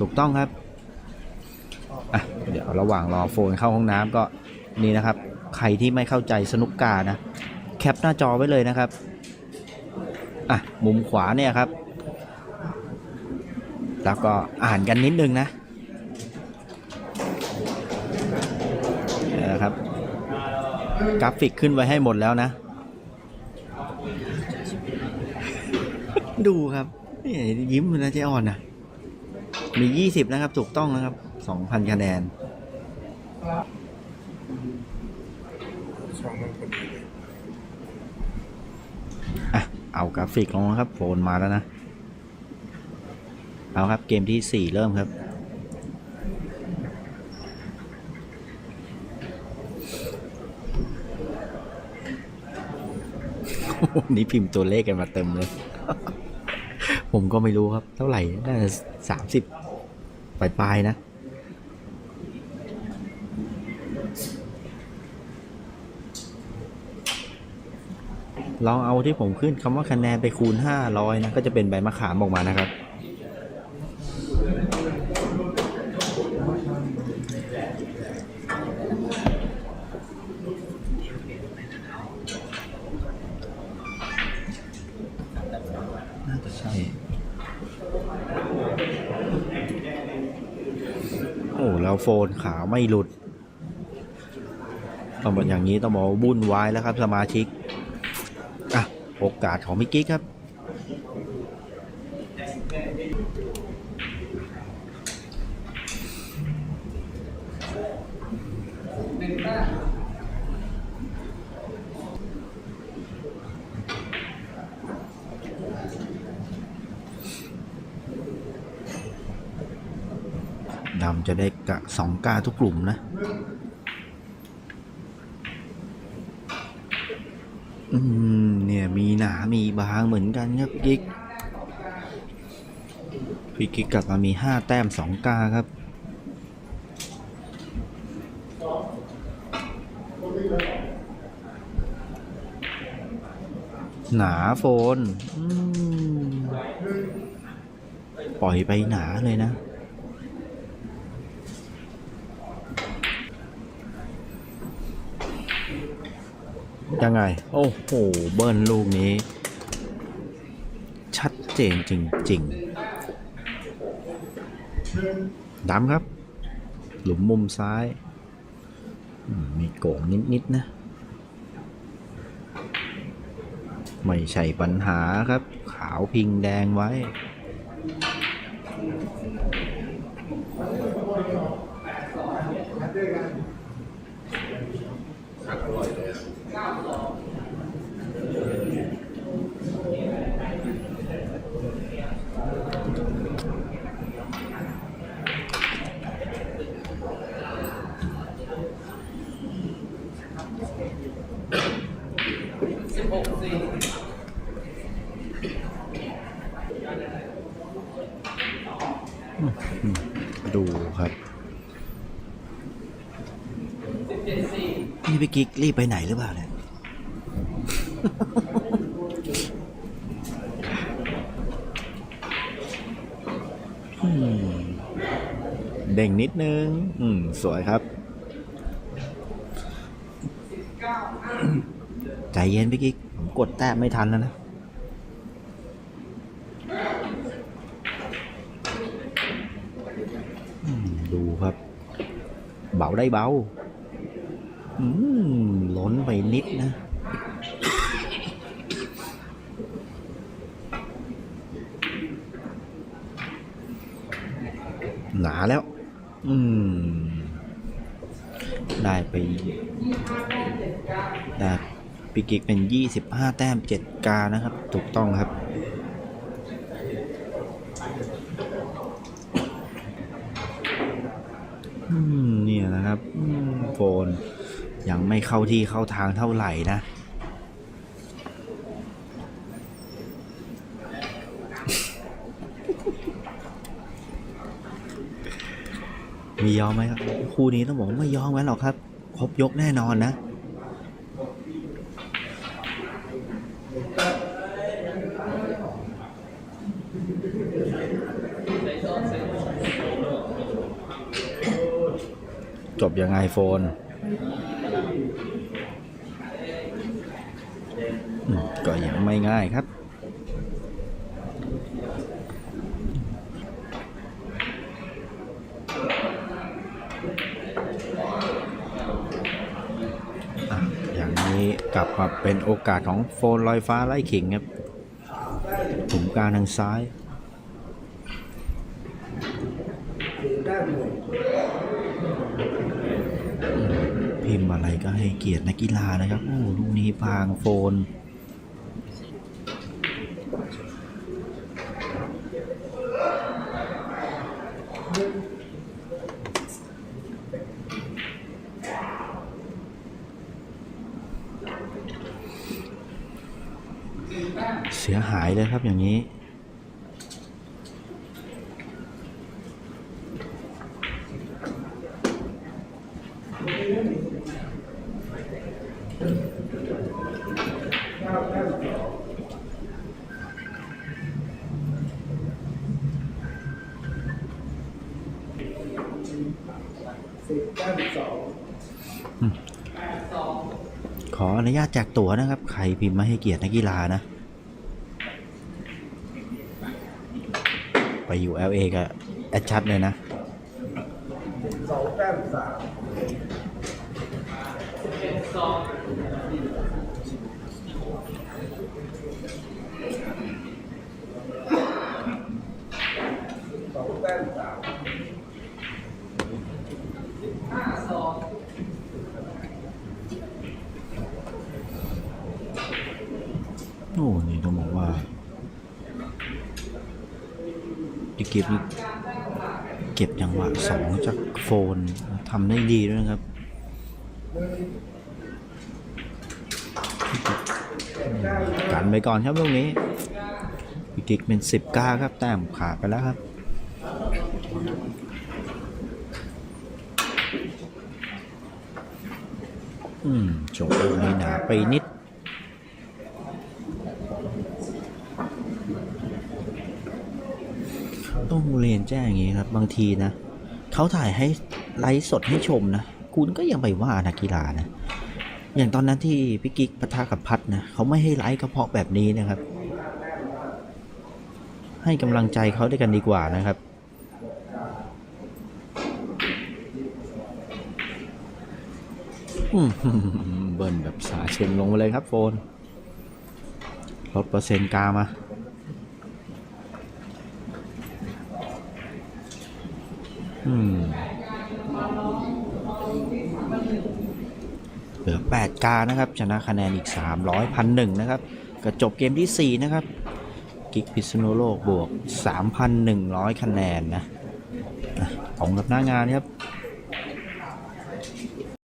ถูกต้องครับอะเดี๋ยวระหว่างรอโฟนเข้าห้องน้ำก็นี่นะครับ ใครที่ไม่เข้าใจสนุกกานะ แคปหน้าจอไว้เลยนะครับอะมุมขวาเนี่ยครับ แล้วก็อ่านกันนิดนึงนะนะครับ กราฟิกขึ้นไว้ให้หมดแล้วนะ ดูครับยิ้มนะเจ๊อ่อนนะ มี 20 นะครับ ถูกต้องนะครับ 2,000 คะแนนช่องมันพอดีเลยอะ เอากราฟิกลงแล้วครับ โฟนมาแล้วนะ เอาครับ เกมที่ 4 เริ่มครับ นี่พิมพ์ตัวเลขกันมาเต็มเลย ผมก็ไม่รู้ครับ เท่าไหร่ น่าจะสามสิบ ปลายๆนะ ลองเอาที่ผมขึ้นคำว่าคะแนนไปคูณ 500 นะ ก็จะเป็นใบมะขามออกมานะครับ น่าจะใช่ โอ้ แล้วโฟนขาไม่หลุดต้องบอกอย่างนี้ต้องบอกวุ่นวายแล้วครับ สมาชิกอะโอกาสของมิกกี้ครับดำ จะได้กะสองกาทุกกลุ่มนะ อืม เนี่ยมีหนา มีบางเหมือนกันครับกิ๊กพี่กิ๊กกลับมามีห้าแต้มสองกาครับหนาโฟนอืมปล่อยไปหนาเลยนะ ยังไง โอ้โห เบิ้ลลูกนี้ ชัดเจนจริงๆดำครับ หลุมมุมซ้ายมมีโก่งนิดๆนะ ไม่ใช่ปัญหาครับ ขาวพิงแดงไว้ ดูครับนี่พี่กิ๊กรีบไปไหนหรือเปล่าเนี่ยอืมเด้งนิดนึง อืม สวยครับ ใจ เย็นพี่กิ๊กผมกดแต้ไม่ทันแล้วนะดูครับ เบาได้เบาอืมล้นไปนิดนะหนาแล้ว อืม ได้ไปได้ปี กิกเป็น 25 แต้ม 7 กา นะครับ ถูกต้องครับ เนี่ยนะครับอืมโฟน ยังไม่เข้าที่เข้าทางเท่าไหร่นะ มียอมไหมครับ คู่นี้ต้องบอกไม่ยอมกันหรอกครับ ครบยกแน่นอนนะ จบยังไงโฟน ก็ยังไม่ง่ายครับอย่างนี้กลับมาเป็นโอกาสของโฟนลอยฟ้าไล่ขิงครับถุงกางทางซ้าย พิมพ์อะไรก็ให้เกียรตินักกีฬานะครับ โอ้ลูกนี้พางโฟนเสียหายเลยครับอย่างนี้ ขออนุญาตแจกตั๋วนะครับ ใครพิมพ์ไม่ให้เกียรตินักกีฬานะ ไปอยู่ LA กับแอดชัดเลยนะสองแต้มสาม สองแต้มสาม โอ้นี่ต้องบอกว่าดิ กิฟเก็บจังหวะสองจากโฟนทำได้ดีด้วยนะครับกันไปก่อนครับลูกนี้ดิกิกเป็นสิบก้าครับแต้มขาดไปแล้วครับอืมโจบลูกนี้หนาไปนิด ต้องเรีย นแจ้งอย่างนี้ครับ บางทีนะเขาถ่ายให้ไลฟ์สดให้ชมนะ คุณก็ยังไปว่านักกีฬานะ อย่างตอนนั้นที่พี่กิ๊กปะทะกับพัดนะเขาไม่ให้ไลฟ์ก็เพาะแบบนี้นะครับ ให้กำลังใจเขาด้วยกันดีกว่านะครับเบิร์นแบบสาเชงลงมาเลยครับโฟนลดเปอร์เซ็นต์กามา อืม เหลือ 8 กานะครับ ชนะคะแนนอีก 300พันหนึ่งนะครับก็จบเกมที่ 4 นะครับ กิกพิษณุโลกบวก 3,100 คะแนนนะอะตรงกับหน้างานครับ